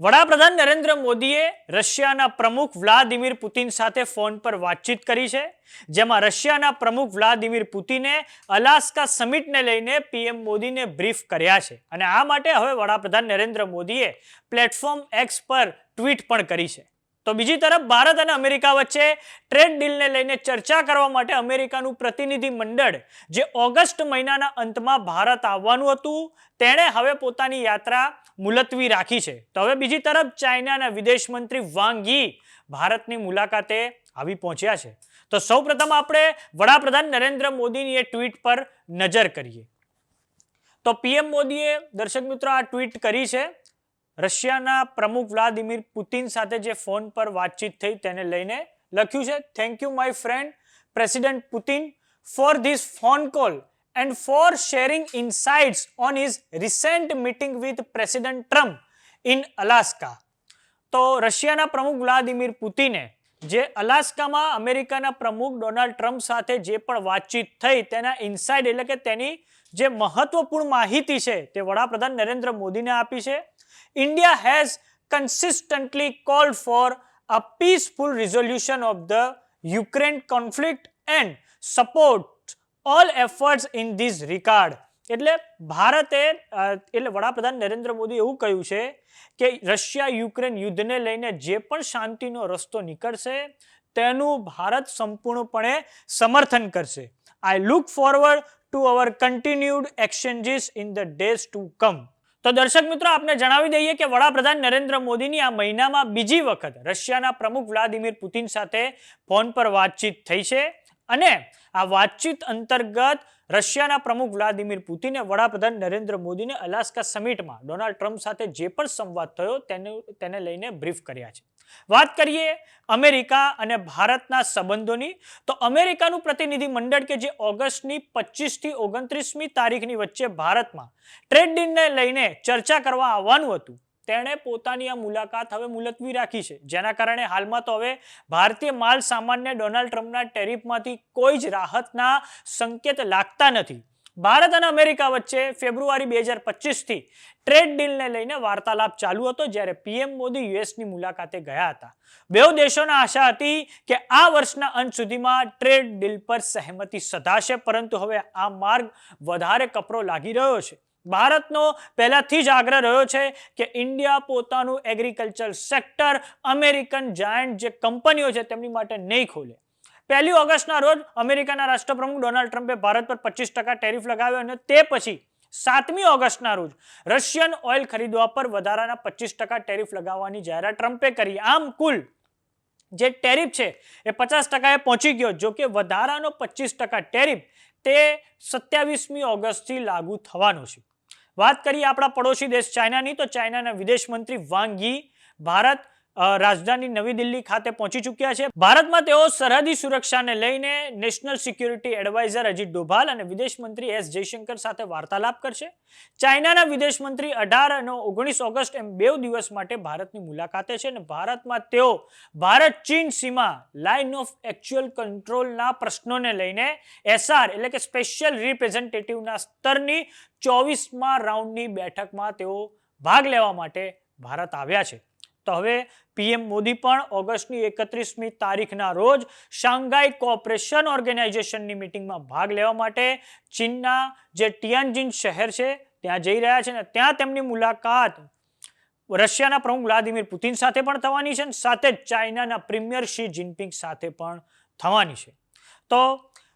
વડાપ્રધાન નરેન્દ્ર મોદીએ રશિયાના પ્રમુખ વ્લાદિમીર પુતિન સાથે ફોન પર વાતચીત કરી છે, જેમાં રશિયાના પ્રમુખ વ્લાદિમીર પુતિને અલાસ્કા સમિટને લઈને પીએમ મોદીને બ્રીફ કર્યા છે. અને આ માટે હવે વડાપ્રધાન નરેન્દ્ર મોદીએ પ્લેટફોર્મ એક્સ પર ટ્વીટ પણ કરી છે. તો બીજી તરફ ભારત અને અમેરિકા વચ્ચે ટ્રેડ ડીલને લઈને ચર્ચા કરવા માટે અમેરિકાનું પ્રતિનિધિ મંડળ જે ઓગસ્ટ મહિનાના અંતમાં ભારત આવવાનું હતું, તેણે હવે પોતાની યાત્રા મુલતવી રાખી છે. તો હવે બીજી તરફ ચાઇનાના વિદેશ મંત્રી વાંગ યી ભારતની મુલાકાતે આવી પહોંચ્યા છે. તો સૌપ્રથમ આપણે વડાપ્રધાન નરેન્દ્ર મોદીની એ ટ્વીટ પર નજર કરીએ. તો પીએમ મોદીએ, દર્શક મિત્રો, આ ટ્વીટ કરી છે. રશિયાના પ્રમુખ વ્લાદિમીર પુતિન સાથે જે ફોન પર વાતચીત થઈ તેને લઈને લખ્યું છે thank you my friend president Putin for this phone call and for sharing insights on his recent meeting with president Trump in Alaska તો રશિયાના પ્રમુખ વ્લાદિમીર પુતિને જે અલાસ્કામાં અમેરિકાના પ્રમુખ ડોનાલ્ડ ટ્રમ્પ સાથે જે પણ વાતચીત થઈ તેના ઇનસાઇડ એટલે કે તેની જે મહત્વપૂર્ણ માહિતી છે તે વડાપ્રધાન નરેન્દ્ર મોદીને આપી છે. India has consistently called for a peaceful resolution of the Ukraine conflict and support all efforts in this regard એટલે ભારતે એટલે વડાપ્રધાન નરેન્દ્ર મોદી એવું કહ્યું છે કે રશિયા યુક્રેન યુદ્ધને લઈને જે પણ શાંતિનો રસ્તો નીકળશે, તેનું ભારત સંપૂર્ણપણે સમર્થન કરશે. I look forward to our continued exchanges in the days to come તો દર્શક મિત્રો, આપને જણાવી દઈએ કે વડાપ્રધાન નરેન્દ્ર મોદીની આ મહિનામાં બીજી વખત રશિયાના પ્રમુખ વ્લાદિમીર પુતિન સાથે ફોન પર વાતચીત થઈ છે અને આ વાતચીત અંતર્ગત રશિયાના પ્રમુખ વ્લાદિમીર પુતિને વડાપ્રધાન નરેન્દ્ર મોદીને અલાસ્કા સમિટમાં ડોનાલ્ડ ટ્રમ્પ સાથે જે પણ સંવાદ થયો તેને તેને લઈને બ્રીફ કર્યા છે. વાત કરીએ અમેરિકા અને ભારતના સંબંધોની, તો અમેરિકાનું પ્રતિનિધિ મંડળ કે જે ઓગસ્ટની પચીસથી ઓગણત્રીસમી તારીખની વચ્ચે ભારતમાં ટ્રેડ ડીલને લઈને ચર્ચા કરવા આવવાનું હતું. તેણે પોતાની આ મુલાકાત હવે મુલતવી રાખી છે. જેના કારણે હાલમાં તો હવે ભારતીય માલ સામાનને ડોનાલ્ડ ટ્રમ્પના ટેરિફમાંથી કોઈ જ રાહતના સંકેત લાગતા નથી. ભારત અને અમેરિકા વચ્ચે ફેબ્રુઆરી બે હજાર પચીસથી ટ્રેડ ડીલને લઈને વાર્તાલાપ ચાલુ હતો, જ્યારે પીએમ મોદી યુએસની મુલાકાતે ગયા હતા. બેઉ દેશોના આશા હતી કે આ વર્ષના અંત સુધીમાં ટ્રેડ ડીલ પર સહેમતિ સધાશે, પરંતુ હવે આ માર્ગ વધારે કપરો લાગી રહ્યો છે. ભારતનો પહેલાથી જ આગ્રહ રહ્યો છે કે ઇન્ડિયા પોતાનું એગ્રીકલ્ચર સેક્ટર અમેરિકન જાયન્ટ જે કંપનીઓ છે તેમની માટે નહીં ખોલે. પહેલી ઓગસ્ટના રોજ અમેરિકાના રાષ્ટ્રપ્રમુખ ડોનાલ્ડ ટ્રમ્પે ભારત પર પચીસ ટકા ટેરિફ લગાવ્યો અને તે પછી સાતમી ઓગસ્ટના રોજ રશિયન ઓઇલ ખરીદવા પર વધારાના પચીસ ટકા ટેરિફ લગાવવાની જાહેરાત ટ્રમ્પે કરી. આમ કુલ જે ટેરિફ છે એ પચાસ ટકાએ પહોંચી ગયો, જો કે વધારાનો પચીસ ટકા ટેરિફ તે સત્યાવીસમી ઓગસ્ટથી લાગુ થવાનો છે. વાત કરીએ આપણા પડોશી દેશ ચાઇનાની તો ચાઇનાના વિદેશ મંત્રી વાંગ ભારત રાજધાની નવી દિલ્હી ખાતે પહોંચી ચૂક્યા છે. ભારતમાં તેઓ સરહદી સુરક્ષાને લઈને national security adviser Ajit Doval અને વિદેશ મંત્રી એસ જયશંકર સાથે વાર્તાલાપ કરશે. ચાઇનાના વિદેશ મંત્રી અઢાર અને ઓગણીસ ઓગસ્ટ એમ બે દિવસ માટે ભારતની મુલાકાતે છે અને ભારતમાં તેઓ ભારત ચીન સીમા લાઇન ઓફ એકચ્યુઅલ કંટ્રોલના પ્રશ્નોને લઈને એસઆર એટલે કે સ્પેશિયલ રિપ્રેઝેન્ટેટિવના સ્તરની ચોવીસમાં રાઉન્ડની બેઠકમાં તેઓ ભાગ લેવા માટે ભારત આવ્યા છે. તો હવે પીએમ મોદી પણ ઓગસ્ટની એકત્રીસમી તારીખના રોજ શાંઘાઈ કોઓપરેશન ઓર્ગેનાઇઝેશનની મિટિંગમાં ભાગ લેવા માટે ચીનના જે ટિયાનજીન શહેર છે, ત્યાં જઈ રહ્યા છે અને ત્યાં તેમની મુલાકાત રશિયાના પ્રમુખ વ્લાદિમીર પુતિન સાથે પણ થવાની છે અને સાથે જ ચાઇનાના પ્રીમિયર શી જિનપિંગ સાથે પણ થવાની છે. તો